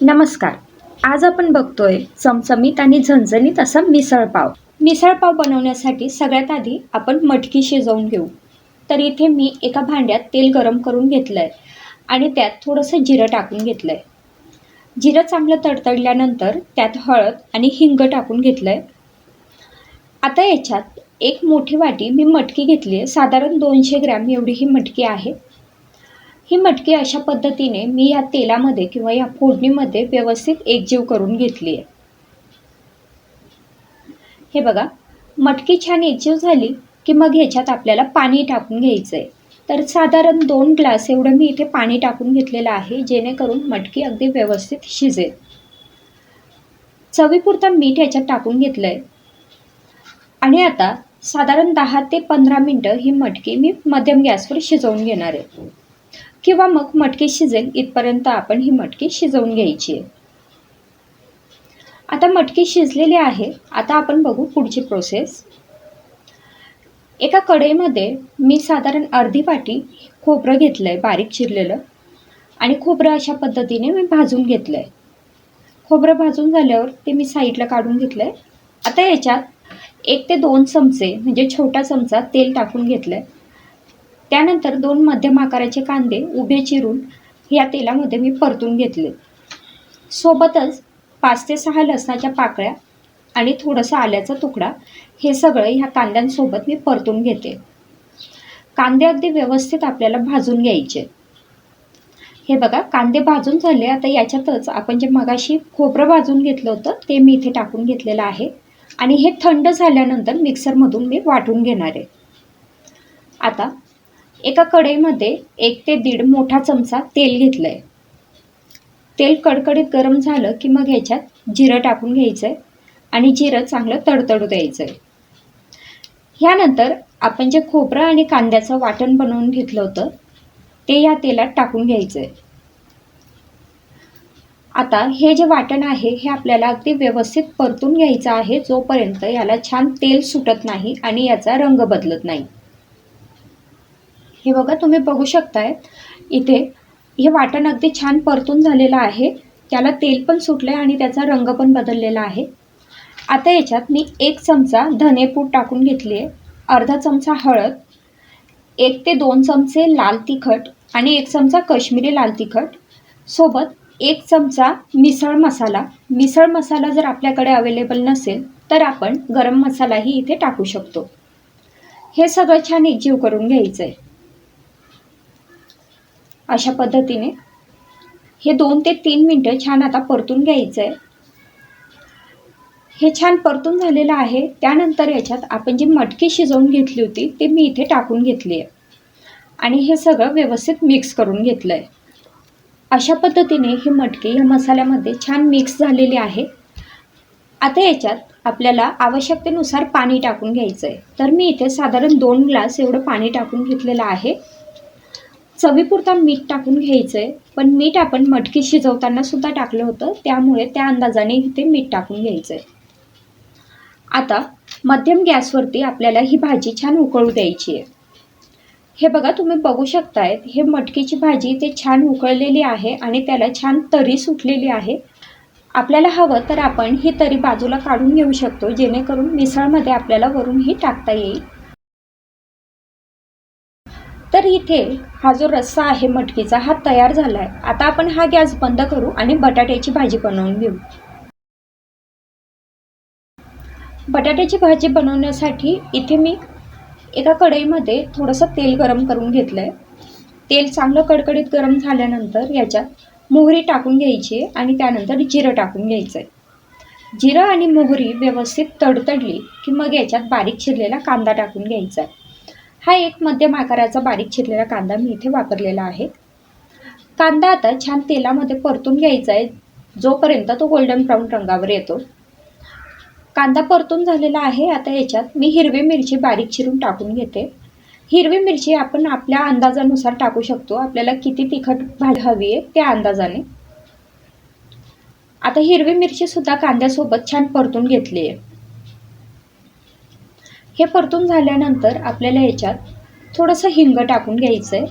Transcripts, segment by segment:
नमस्कार. आज आपण बघतोय चमचमीत आणि झणझणीत असा मिसळपाव मिसळपाव बनवण्यासाठी सगळ्यात आधी आपण मटकी शिजवून घेऊ. तर इथे मी एका भांड्यात तेल गरम करून घेतलं आहे आणि त्यात थोडंसं जिरं टाकून घेतलं आहे जिरं चांगलं तडतडल्यानंतर त्यात हळद आणि हिंग टाकून घेतलं आहे आता याच्यात एक मोठी वाटी मी मटकी घेतली आहे साधारण दोनशे ग्रॅम एवढी ही मटकी आहे. ही मटकी अशा पद्धतीने मी या तेलामध्ये किंवा या फोडणीमध्ये व्यवस्थित एकजीव करून घेतली आहे. हे बघा मटकी छान एकजीव झाली की मग ह्याच्यात आपल्याला पाणी टाकून घ्यायचं आहे तर साधारण दोन ग्लास एवढं मी इथे पाणी टाकून घेतलेलं आहे जेणेकरून मटकी अगदी व्यवस्थित शिजेल. चवीपुरता मीठ ह्याच्यात टाकून घेतलं आहे आणि आता साधारण दहा ते पंधरा मिनटं ही मटकी मी मध्यम गॅसवर शिजवून घेणार आहे. किंवा मग मटकी शिजेल इथपर्यंत आपण ही मटकी शिजवून घ्यायची आहे. आता मटकी शिजलेली आहे आता आपण बघू पुढची प्रोसेस एका कढईमध्ये मी साधारण अर्धी वाटी खोबरं घेतलं आहे बारीक चिरलेलं. आणि खोबरं अशा पद्धतीने मी भाजून घेतलं आहे खोबरं भाजून झाल्यावर ते मी साईडला काढून घेतलं आहे आता याच्यात एक ते दोन चमचे म्हणजे छोटा चमचा तेल टाकून घेतलं आहे त्यानंतर दोन मध्यम आकाराचे कांदे उभे चिरून या तेलामध्ये मी परतून घेतले. सोबतच पाच ते सहा लसणाच्या पाकळ्या आणि थोडंसं आल्याचा तुकडा हे सगळं ह्या कांद्यांसोबत मी परतून घेते. कांदे अगदी व्यवस्थित आपल्याला भाजून घ्यायचे. हे बघा कांदे भाजून झाले. आता याच्यातच आपण जे मगाशी खोबरं भाजून घेतलं होतं ते मी इथे टाकून घेतलेलं आहे. आणि हे थंड झाल्यानंतर मिक्सरमधून मी वाटून घेणार आहे. आता एका कढईमध्ये एक ते दीड मोठा चमचा तेल घेतलं आहे तेल कडकडीत गरम झालं की मग ह्याच्यात जिरं टाकून घ्यायचं आहे आणि जिरं चांगलं तडतडू द्यायचं आहे ह्यानंतर आपण जे खोबरं आणि कांद्याचं वाटण बनवून घेतलं होतं ते या तेलात टाकून घ्यायचं आहे आता हे जे वाटण आहे हे आपल्याला अगदी व्यवस्थित परतून घ्यायचं आहे जोपर्यंत याला छान तेल सुटत नाही आणि याचा रंग बदलत नाही. हे बघा तुम्ही बघू शकताय. इथे हे वाटण अगदी छान परतून झालेलं आहे. त्याला तेल पण सुटलं आहे आणि त्याचा रंग पण बदललेला आहे. आता याच्यात मी एक चमचा धनेपूड टाकून घेतली आहे अर्धा चमचा हळद एक ते दोन चमचे लाल तिखट आणि एक चमचा कश्मीरी लाल तिखट. सोबत एक चमचा मिसळ मसाला. मिसळ मसाला जर आपल्याकडे अवेलेबल नसेल तर आपण गरम मसालाही इथे टाकू शकतो. हे सगळं छान एकजीव करून घ्यायचं आहे अशा पद्धतीने. हे दोन ते तीन मिनटं छान आता परतून घ्यायचं आहे हे छान परतून झालेलं आहे. त्यानंतर याच्यात आपण जी मटकी शिजवून घेतली होती ते मी इथे टाकून घेतली आहे आणि हे सगळं व्यवस्थित मिक्स करून घेतलं आहे अशा पद्धतीने ही मटकी ह्या मसाल्यामध्ये छान मिक्स झालेली आहे. आता याच्यात आपल्याला आवश्यकतेनुसार पाणी टाकून घ्यायचं आहे तर मी इथे साधारण दोन ग्लास एवढं पाणी टाकून घेतलेलं आहे. चवीपुरता मीठ टाकून घ्यायचं आहे पण मीठ आपण मटकी शिजवताना सुद्धा टाकलं होतं. त्यामुळे त्या अंदाजाने इथे मीठ टाकून घ्यायचं आहे आता मध्यम गॅसवरती आपल्याला ही भाजी छान उकळू द्यायची आहे. हे बघा तुम्ही बघू शकतायत हे मटकीची भाजी ते छान उकळलेली आहे आणि त्याला छान तरी सुटलेली आहे. आपल्याला हवं तर आपण ही तरी बाजूला काढून घेऊ शकतो जेणेकरून मिसळमध्ये आपल्याला वरून ही टाकता येईल. तर इथे हा जो रस्सा आहे मटकीचा हा तयार झाला आहे आता आपण हा गॅस बंद करू आणि बटाट्याची भाजी बनवून घेऊ. बटाट्याची भाजी बनवण्यासाठी इथे मी एका कढईमध्ये थोडंसं तेल गरम करून घेतलं आहे तेल चांगलं कडकडीत गरम झाल्यानंतर याच्यात मोहरी टाकून घ्यायची आहे आणि त्यानंतर जिरं टाकून घ्यायचं आहे जिरं आणि मोहरी व्यवस्थित तडतडली की मग याच्यात बारीक चिरलेला कांदा टाकून घ्यायचा. आहे हा एक मध्यम आकाराचा बारीक चिरलेला कांदा मी इथे वापरलेला आहे. कांदा आता छान तेलामध्ये परतून घ्यायचा आहे. जोपर्यंत तो गोल्डन ब्राऊन रंगावर येतो. कांदा परतून झालेला आहे. आता याच्यात मी हिरवी मिरची बारीक चिरून टाकून घेते. हिरवी मिरची आपण आपल्या अंदाजानुसार टाकू शकतो. आपल्याला किती तिखट भाजी हवी आहे त्या अंदाजाने. आता हिरवी मिरची सुद्धा कांद्यासोबत छान परतून घेतली आहे. हे परतून झाल्यानंतर आपल्याला याच्यात थोडंसं हिंग टाकून घ्यायचं आहे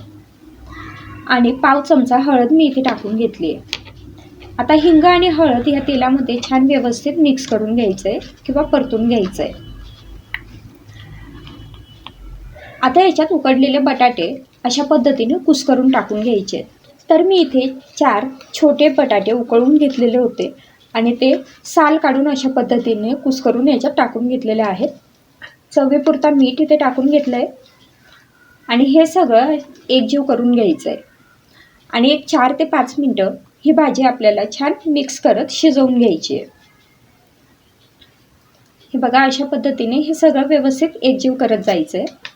आणि पाव चमचा हळद मी इथे टाकून घेतली आहे आता हिंग आणि हळद ह्या तेलामध्ये छान व्यवस्थित मिक्स करून घ्यायचं आहे किंवा परतून घ्यायचं आहे आता याच्यात उकडलेले बटाटे अशा पद्धतीने कुस्करून टाकून घ्यायचे. तर मी इथे चार छोटे बटाटे उकळून घेतलेले होते आणि ते साल काढून अशा पद्धतीने कुस्करून याच्यात टाकून घेतलेले आहेत. चवीपुरता मीठ इथे टाकून घेतलं आहे आणि हे सगळं एकजीव करून घ्यायचं आहे आणि एक चार ते पाच मिनटं ही भाजी आपल्याला छान मिक्स करत शिजवून घ्यायची आहे. हे बघा अशा पद्धतीने हे सगळं व्यवस्थित एकजीव करत जायचं आहे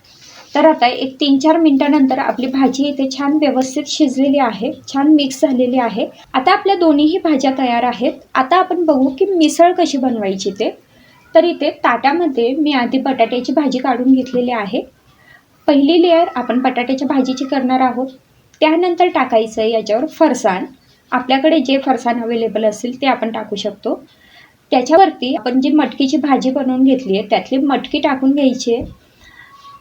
तर आता एक तीन चार मिनटानंतर आपली भाजी इथे छान व्यवस्थित शिजलेली आहे छान मिक्स झालेली आहे. आता आपल्या दोन्हीही भाज्या तयार आहेत. आता आपण बघू की मिसळ कशी बनवायची ते. तर इथे ताटामध्ये मी आधी बटाट्याची भाजी काढून घेतलेली आहे. पहिली लेअर आपण बटाट्याच्या भाजीची करणार आहोत. त्यानंतर टाकायचं आहे याच्यावर फरसाण. आपल्याकडे जे फरसाण अवेलेबल असेल ते आपण टाकू शकतो. त्याच्यावरती आपण जी मटकीची भाजी बनवून घेतली आहे त्यातली मटकी टाकून घ्यायची आहे.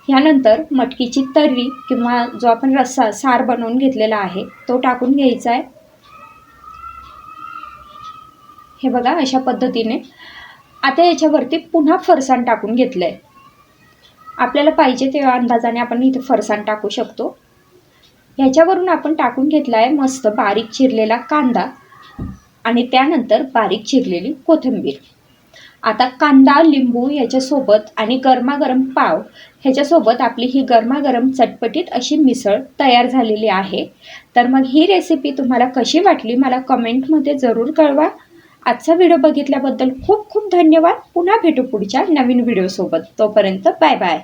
ह्यानंतर मटकीची तर्री किंवा जो आपण रस्सा सार बनवून घेतलेला आहे तो टाकून घ्यायचा आहे. हे बघा अशा पद्धतीने. आता याच्यावरती पुन्हा फरसाण टाकून घेतलं आहे आपल्याला पाहिजे त्या अंदाजाने आपण इथे फरसाण टाकू शकतो. ह्याच्यावरून आपण टाकून घेतला आहे मस्त बारीक चिरलेला कांदा आणि त्यानंतर बारीक चिरलेली कोथिंबीर. आता कांदा लिंबू याच्यासोबत आणि गरमागरम पाव ह्याच्यासोबत आपली ही गरमागरम चटपटीत अशी मिसळ तयार झालेली आहे. तर मग ही रेसिपी तुम्हाला कशी वाटली मला कमेंटमध्ये जरूर कळवा. आजचा व्हिडिओ बघितल्याबद्दल खूप खूप धन्यवाद. पुन्हा भेटू पुढच्या नवीन व्हिडिओसोबत. तोपर्यंत बाय बाय.